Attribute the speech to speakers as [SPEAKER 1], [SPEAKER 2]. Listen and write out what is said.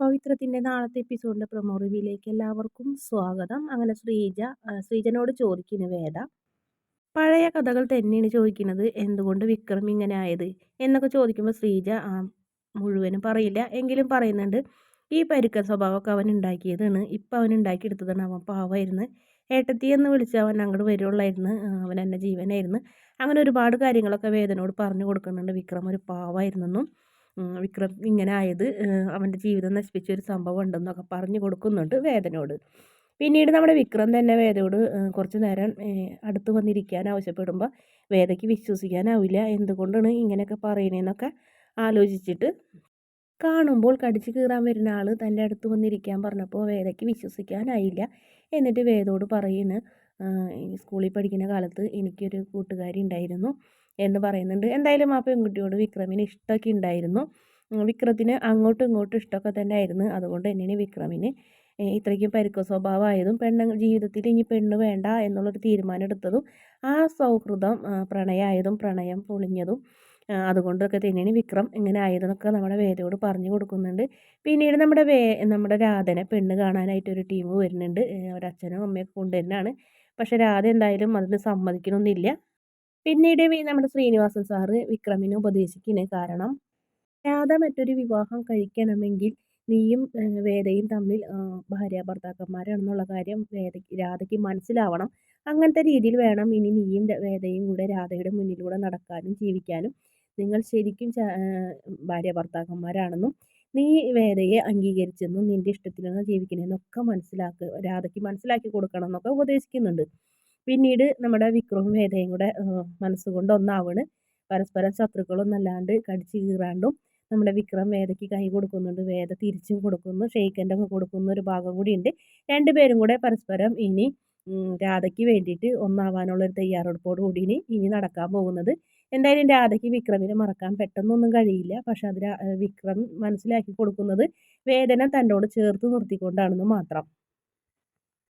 [SPEAKER 1] പവിത്രത്തിന്റെ നാളത്തെ എപ്പിസോഡിന്റെ പ്രൊമോ റിവ്യൂയിലേക്ക് എല്ലാവർക്കും സ്വാഗതം. അങ്ങനെ ശ്രീജ ശ്രീജനോട് ചോദിക്കുന്നു വേദ. പഴയ കഥകൾ തന്നെയാണ് ചോദിക്കുന്നത്. എന്തുകൊണ്ട് വിക്രം ഇങ്ങനെ ആയത്? എന്നൊക്കെ ചോദിക്കുമ്പോൾ ശ്രീജ മുഴുവനും പറയില്ല. എങ്കിലും പറയുന്നുണ്ട് ഈ പരുക്കൻ സ്വഭാവമൊക്കെ അവൻ ഉണ്ടാക്കിയതാണ്. ഇപ്പം അവൻ ഉണ്ടാക്കിയെടുത്തതാണ്. അവൻ പാവമായിരുന്നു ഏട്ടത്തി എന്ന് വിളിച്ച് അവൻ അങ്ങോട്ട് വരുള്ളായിരുന്നു. അവൻ എന്നെ ജീവനായിരുന്നു. അങ്ങനെ ഒരുപാട് കാര്യങ്ങളൊക്കെ വേദനോട് പറഞ്ഞു കൊടുക്കുന്നുണ്ട്. വിക്രം ഒരു പാവമായിരുന്നെന്നും വിക്രം ഇങ്ങനെ ആയത് അവന്റെ ജീവിതം നശിപ്പിച്ച ഒരു സംഭവം ഉണ്ടെന്നൊക്കെ പറഞ്ഞു കൊടുക്കുന്നുണ്ട് വേദനയോട്. പിന്നീട് നമ്മുടെ വിക്രം തന്നെ വേദയോട് കുറച്ച് നേരം അടുത്ത് വന്നിരിക്കാൻ ആവശ്യപ്പെടുമ്പോൾ വേദയ്ക്ക് വിശ്വസിക്കാനാവില്ല എന്തുകൊണ്ടാണ് ഇങ്ങനെയൊക്കെ പറയണേന്നൊക്കെ ആലോചിച്ചിട്ട് കാണുമ്പോൾ കടിച്ചു കീറാൻ വരുന്ന ആൾ തന്റെ അടുത്ത് വന്നിരിക്കാൻ പറഞ്ഞപ്പോൾ വേദയ്ക്ക് വിശ്വസിക്കാനായില്ല. എന്നിട്ട് വേദോട് പറയുന്നു സ്കൂളിൽ പഠിക്കുന്ന കാലത്ത് എനിക്കൊരു കൂട്ടുകാരി ഉണ്ടായിരുന്നു. എന്ന് പറയുന്നുണ്ട്. എന്തായാലും ആ പെൺകുട്ടിയോട് വിക്രമിന് ഇഷ്ടമൊക്കെ ഉണ്ടായിരുന്നു. വിക്രത്തിന് അങ്ങോട്ടും ഇങ്ങോട്ടും ഇഷ്ടമൊക്കെ തന്നെ ആയിരുന്നു. അതുകൊണ്ട് തന്നെയാണ് വിക്രമിന് ഇത്രയ്ക്കും പരുക്ക സ്വഭാവമായതും പെണ്ണ ജീവിതത്തിൽ ഇനി പെണ്ണ് വേണ്ട എന്നുള്ളൊരു തീരുമാനം എടുത്തതും ആ സൗഹൃദം പ്രണയമായതും പ്രണയം പൊളിഞ്ഞതും അതുകൊണ്ടൊക്കെ തന്നെയാണ് വിക്രം ഇങ്ങനെ ആയതെന്നൊക്കെ നമ്മുടെ വേദയോട് പറഞ്ഞു കൊടുക്കുന്നുണ്ട്. പിന്നീട് നമ്മുടെ വേ നമ്മുടെ രാധനെ പെണ്ണ് കാണാനായിട്ട് ഒരു ടീം വരുന്നുണ്ട്. ഒരച്ഛനും അമ്മയൊക്കെ കൊണ്ടുതന്നെയാണ് പക്ഷേ രാധ എന്തായാലും അതിന് സമ്മതിക്കണമെന്നില്ല പിന്നീട് നമ്മുടെ ശ്രീനിവാസൻ സാറ് വിക്രമിനെ ഉപദേശിക്കുന്നത് കാരണം രാധ മറ്റൊരു വിവാഹം കഴിക്കണമെങ്കിൽ നീയും വേദയും തമ്മിൽ ഭാര്യ ഭർത്താക്കന്മാരാണെന്നുള്ള കാര്യം വേദയ്ക്ക് രാധയ്ക്ക് മനസ്സിലാവണം. അങ്ങനത്തെ രീതിയിൽ വേണം ഇനി നീയും വേദയും കൂടെ രാധയുടെ മുന്നിലൂടെ നടക്കാനും ജീവിക്കാനും. നിങ്ങൾ ശരിക്കും ഭാര്യ ഭർത്താക്കന്മാരാണെന്നും നീ വേദയെ അംഗീകരിച്ചെന്നും നിന്റെ ഇഷ്ടത്തിലാണ് ജീവിക്കണമെന്നൊക്കെ മനസ്സിലാക്കുക രാധയ്ക്ക് മനസ്സിലാക്കി കൊടുക്കണം എന്നൊക്കെ ഉപദേശിക്കുന്നുണ്ട്. പിന്നീട് നമ്മുടെ വിക്രവും വേദയും കൂടെ മനസ്സുകൊണ്ട് ഒന്നാവണ്. പരസ്പരം ശത്രുക്കളൊന്നല്ലാണ്ട് കടിച്ചു കീറാണ്ടും നമ്മുടെ വിക്രം വേദയ്ക്ക് കൈ കൊടുക്കുന്നുണ്ട്. വേദ തിരിച്ചും കൊടുക്കുന്നു. ഷെയ്ക്കന്റെ ഒക്കെ കൊടുക്കുന്ന ഒരു ഭാഗം കൂടി ഉണ്ട് രണ്ടുപേരും കൂടെ പരസ്പരം ഇനി രാധയ്ക്ക് വേണ്ടിയിട്ട് ഒന്നാവാനുള്ള ഒരു തയ്യാറെടുപ്പോട് കൂടി ഇനി ഇനി നടക്കാൻ പോകുന്നത്. എന്തായാലും രാധയ്ക്ക് വിക്രമിനെ മറക്കാൻ പെട്ടെന്നൊന്നും കഴിയില്ല. പക്ഷെ അത് വിക്രം മനസ്സിലാക്കി കൊടുക്കുന്നത് വേദന തന്നോട് ചേർത്ത് നിർത്തിക്കൊണ്ടാണെന്ന് മാത്രം.